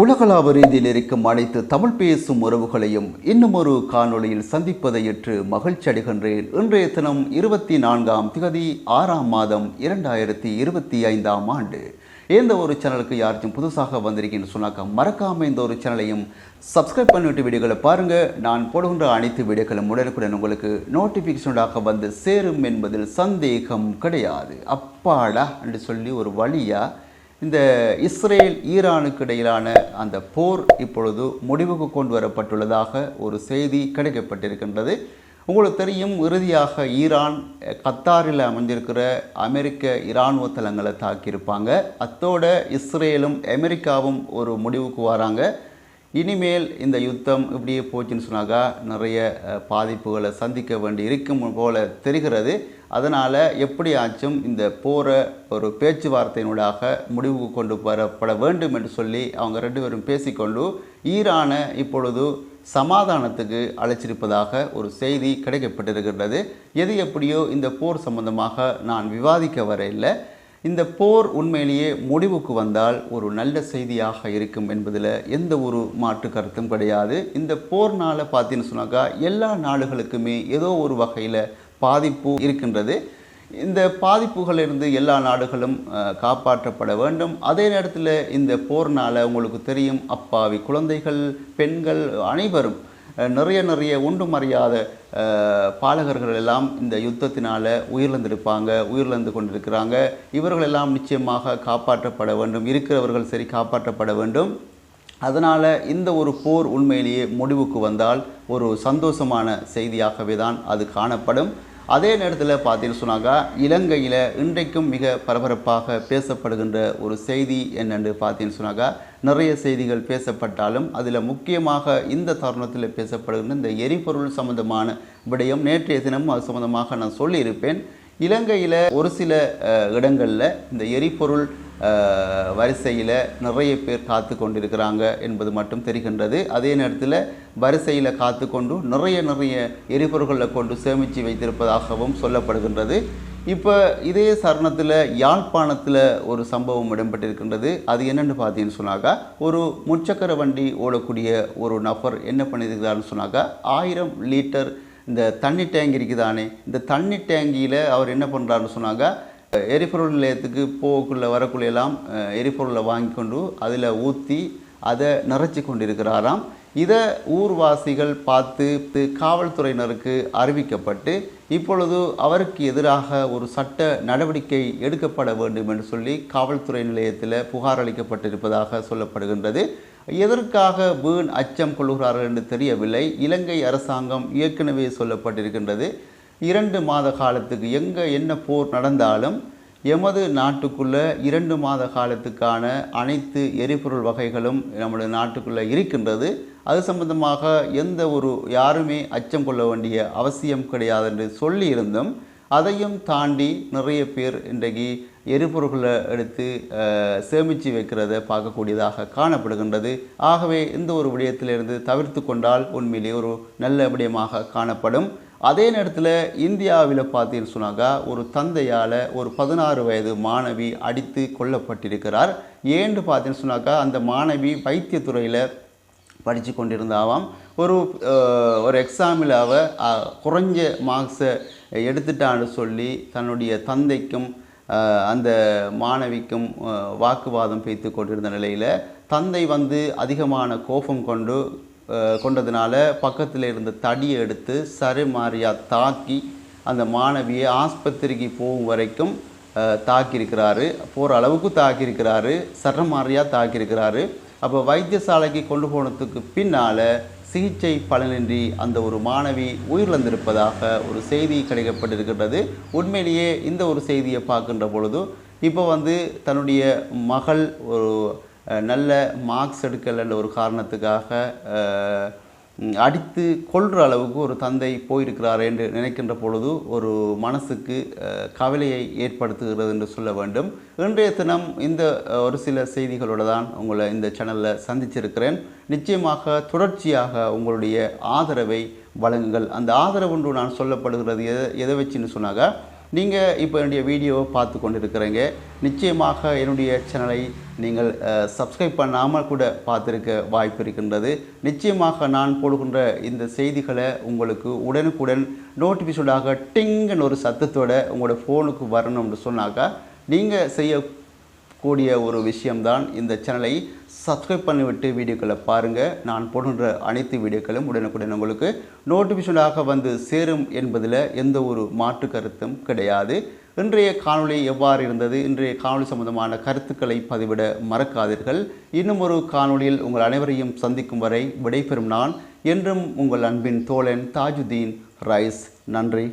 உலகளாவ ரீதியில் இருக்கும் அனைத்து தமிழ் பேசும் உறவுகளையும் இன்னும் ஒரு காணொளியில் ஏற்று மகிழ்ச்சி அடைகின்றேன். இன்றைய தினம் இருபத்தி நான்காம் திகதி ஆறாம் மாதம் இரண்டாயிரத்தி இருபத்தி ஐந்தாம் ஆண்டு. எந்த ஒரு சேனலுக்கு யாருக்கும் புதுசாக வந்திருக்கீங்கன்னு சொன்னாக்கா மறக்காமல் இந்த ஒரு சேனலையும் சப்ஸ்கிரைப் பண்ணிவிட்டு வீடியோக்களை பாருங்கள் நான் போடுகின்ற அனைத்து வீடியோக்களும் உடனுக்குடன் உங்களுக்கு நோட்டிஃபிகேஷனாக வந்து சேரும் என்பதில் சந்தேகம் கிடையாது. அப்பாடா என்று சொல்லி ஒரு வழியாக இந்த இஸ்ரேல் ஈரானுக்கு இடையிலான அந்த போர் இப்பொழுது முடிவுக்கு கொண்டு வரப்பட்டுள்ளதாக ஒரு செய்தி கிடைக்கப்பட்டிருக்கின்றது. உங்களுக்கு தெரியும் இறுதியாக ஈரான் கத்தாரில் அமைந்திருக்கிற அமெரிக்க இராணுவ தளங்களை தாக்கியிருப்பாங்க. அத்தோட இஸ்ரேலும் அமெரிக்காவும் ஒரு முடிவுக்கு வராங்க. இனிமேல் இந்த யுத்தம் இப்படியே போச்சுன்னு சொன்னாக்கா நிறைய பாதிப்புகளை சந்திக்க வேண்டி இருக்கும் போல தெரிகிறது. அதனால் எப்படியாச்சும் இந்த போரை ஒரு பேச்சுவார்த்தையினூடாக முடிவுக்கு கொண்டு வரப்பட வேண்டும் என்று சொல்லி அவங்க ரெண்டு பேரும் பேசிக்கொண்டு ஈரானை இப்பொழுது சமாதானத்துக்கு அழைச்சிருப்பதாக ஒரு செய்தி கிடைக்கப்பட்டிருக்கின்றது. எது எப்படியோ இந்த போர் சம்பந்தமாக நான் விவாதிக்க வர இல்லை. இந்த போர் உண்மையிலேயே முடிவுக்கு வந்தால் ஒரு நல்ல செய்தியாக இருக்கும் என்பதில் எந்த ஒரு மாற்று கருத்தும் கிடையாது. இந்த போர்னால் பார்த்தீங்கன்னு சொன்னாக்கா எல்லா நாடுகளுக்குமே ஏதோ ஒரு வகையில் பாதிப்பு இருக்கின்றது. இந்த பாதிப்புகளிலிருந்து எல்லா நாடுகளும் காப்பாற்றப்பட வேண்டும். அதே நேரத்தில் இந்த போர்னால் உங்களுக்கு தெரியும். அப்பாவி குழந்தைகள் பெண்கள் அனைவரும் நிறைய நிறைய ஒன்றும் அறியாத பாலகர்கள் எல்லாம் இந்த யுத்தத்தினால் உயிரிழந்திருப்பாங்க உயிரிழந்து கொண்டிருக்கிறாங்க. இவர்கள் எல்லாம் நிச்சயமாக காப்பாற்றப்பட வேண்டும். இருக்கிறவர்கள் சரி காப்பாற்றப்பட வேண்டும். அதனால் இந்த ஒரு போர் உண்மையிலேயே முடிவுக்கு வந்தால் ஒரு சந்தோஷமான செய்தியாகவே தான் அது காணப்படும். அதே நேரத்தில் பார்த்தீங்கன்னு சொன்னாக்கா இலங்கையில் இன்றைக்கும் மிக பரபரப்பாக பேசப்படுகின்ற ஒரு செய்தி என்னென்று பார்த்தீங்கன்னு சொன்னாக்கா நிறைய செய்திகள் பேசப்பட்டாலும் அதில் முக்கியமாக இந்த தருணத்தில் பேசப்படுகின்ற இந்த எரிபொருள் சம்பந்தமான விடயம் நேற்றைய தினமும் அது சம்பந்தமாக நான் சொல்லியிருப்பேன். இலங்கையில் ஒரு சில இடங்களில் இந்த எரிபொருள் வரிசையில் நிறைய பேர் காத்து கொண்டிருக்கிறாங்க என்பது மட்டும் தெரிகின்றது. அதே நேரத்தில் வரிசையில் காத்து கொண்டு நிறைய நிறைய எரிபொருள்களை கொண்டு சேமித்து வைத்திருப்பதாகவும் சொல்லப்படுகின்றது. இப்போ இதே சரணத்தில் யாழ்ப்பாணத்தில் ஒரு சம்பவம் இடம்பெற்றிருக்கின்றது. அது என்னென்னு பார்த்தீங்கன்னு சொன்னாக்கா ஒரு முச்சக்கர வண்டி ஓடக்கூடிய ஒரு நபர் என்ன பண்ணியிருக்கிறாருன்னு சொன்னாக்கா ஆயிரம் லிட்டர் இந்த தண்ணி டேங்க் இருக்குதானே இந்த தண்ணி டேங்கியில் அவர் என்ன பண்ணுறாருன்னு சொன்னாங்க எரிபொருள் நிலையத்துக்கு போகக்குள்ள வரக்குள்ள எல்லாம் எரிபொருளை வாங்கி கொண்டு அதில் ஊற்றி அதை நிறைச்சி கொண்டிருக்கிறாராம். இதை ஊர்வாசிகள் பார்த்து காவல்துறையினருக்கு அறிவிக்கப்பட்டு இப்பொழுது அவருக்கு எதிராக ஒரு சட்ட நடவடிக்கை எடுக்கப்பட வேண்டும் என்று சொல்லி காவல்துறை நிலையத்தில் புகார் அளிக்கப்பட்டிருப்பதாக சொல்லப்படுகின்றது. எதற்காக வீண் அச்சம் கொள்கிறார்கள் என்று தெரியவில்லை. இலங்கை அரசாங்கம் ஏற்கனவே சொல்லப்பட்டிருக்கின்றது. இரண்டு மாத காலத்துக்கு எங்கே என்ன போர் நடந்தாலும் எமது நாட்டுக்குள்ளே இரண்டு மாத காலத்துக்கான அனைத்து எரிபொருள் வகைகளும் நம்முடைய நாட்டுக்குள்ளே இருக்கின்றது. அது சம்பந்தமாக எந்த ஒரு யாருமே அச்சம் கொள்ள வேண்டிய அவசியம் கிடையாது என்று சொல்லியிருந்தும் அதையும் தாண்டி நிறைய பேர் இன்றைக்கு எரிபொருள்களை எடுத்து சேமித்து வைக்கிறத பார்க்கக்கூடியதாக காணப்படுகின்றது. ஆகவே இந்த ஒரு விடயத்திலிருந்து தவிர்த்து கொண்டால் உண்மையிலே ஒரு நல்ல விடயமாக காணப்படும். அதே நேரத்தில் இந்தியாவில் பார்த்தீங்கன்னு சொன்னாக்கா ஒரு தந்தையால் ஒரு பதினாறு வயது மாணவி அடித்து கொல்லப்பட்டிருக்கிறார். ஏன்னு பார்த்தீங்கன்னு சொன்னாக்கா அந்த மாணவி வைத்தியத்துறையில் படித்து கொண்டிருந்தாவாம். ஒரு ஒரு எக்ஸாமில் அவ குறைஞ்ச மார்க்ஸை எடுத்துட்டான்னு சொல்லி தன்னுடைய தந்தைக்கும் அந்த மாணவிக்கும் வாக்குவாதம் வைத்து கொண்டிருந்த நிலையில் தந்தை வந்து அதிகமான கோபம் கொண்டு கொண்டதுனால பக்கத்தில் இருந்த தடியை எடுத்து சருமாரியா தாக்கி அந்த மாணவியை ஆஸ்பத்திரிக்கு போகும் வரைக்கும் தாக்கியிருக்கிறாரு. போகிற அளவுக்கு தாக்கியிருக்கிறாரு. சரமாரியாக தாக்கியிருக்கிறாரு. அப்போ வைத்தியசாலைக்கு கொண்டு போனதுக்கு பின்னால் சிகிச்சை பலனின்றி அந்த ஒரு மாணவி உயிரிழந்திருப்பதாக ஒரு செய்தி கிடைக்கப்பட்டிருக்கின்றது. உண்மையிலேயே இந்த ஒரு செய்தியை பார்க்கின்ற பொழுது இப்போ வந்து தன்னுடைய மகள் ஒரு நல்ல மார்க்ஸ் எடுக்கலைன்ற ஒரு காரணத்துக்காக அடித்து கொள்கிற அளவுக்கு ஒரு தந்தை போயிருக்கிறார் என்று நினைக்கின்ற பொழுது ஒரு மனசுக்கு கவலையை ஏற்படுத்துகிறது என்று சொல்ல வேண்டும். இன்றைய தினம் இந்த ஒரு சில செய்திகளோடு தான் உங்களை இந்த சேனலில் சந்திச்சிருக்கிறேன். நிச்சயமாக தொடர்ச்சியாக உங்களுடைய ஆதரவை வழங்குங்கள். அந்த ஆதரவு ஒன்று நான் சொல்லப்படுகிறது எதை எதை வச்சுன்னு சொன்னாங்க நீங்கள் இப்போ என்னுடைய வீடியோவை பார்த்து கொண்டு இருக்கிறீங்க நிச்சயமாக என்னுடைய சேனலை நீங்கள் சப்ஸ்கிரைப் பண்ணாமல் கூட பார்த்துருக்க வாய்ப்பு இருக்கின்றது. நிச்சயமாக நான் போடுகின்ற இந்த செய்திகளை உங்களுக்கு உடனுக்குடன் நோட்டிஃபிகேஷனாக டிங்குன்னு ஒரு சத்தத்தோடு உங்களோட ஃபோனுக்கு வரணும்னு சொன்னாக்கா நீங்கள் செய்யக்கூடிய ஒரு விஷயம்தான் இந்த சேனலை சப்ஸ்கிரைப் பண்ணிவிட்டு வீடியோக்களை பாருங்கள் நான் போடுகின்ற அனைத்து வீடியோக்களும் உடனுக்குடன் உங்களுக்கு நோட்டிஃபிகேஷனாக வந்து சேரும் என்பதில் எந்த ஒரு மாற்று கருத்தும் கிடையாது. இன்றைய காணொளி எவ்வாறு இருந்தது? இன்றைய காணொளி சம்பந்தமான கருத்துக்களை பதிவிட மறக்காதீர்கள். இன்னும் ஒரு காணொளியில் உங்கள் அனைவரையும் சந்திக்கும் வரை விடைபெறும் நான் என்றும் உங்கள் அன்பின் தோழன் தாஜுதீன் ரைஸ். நன்றி.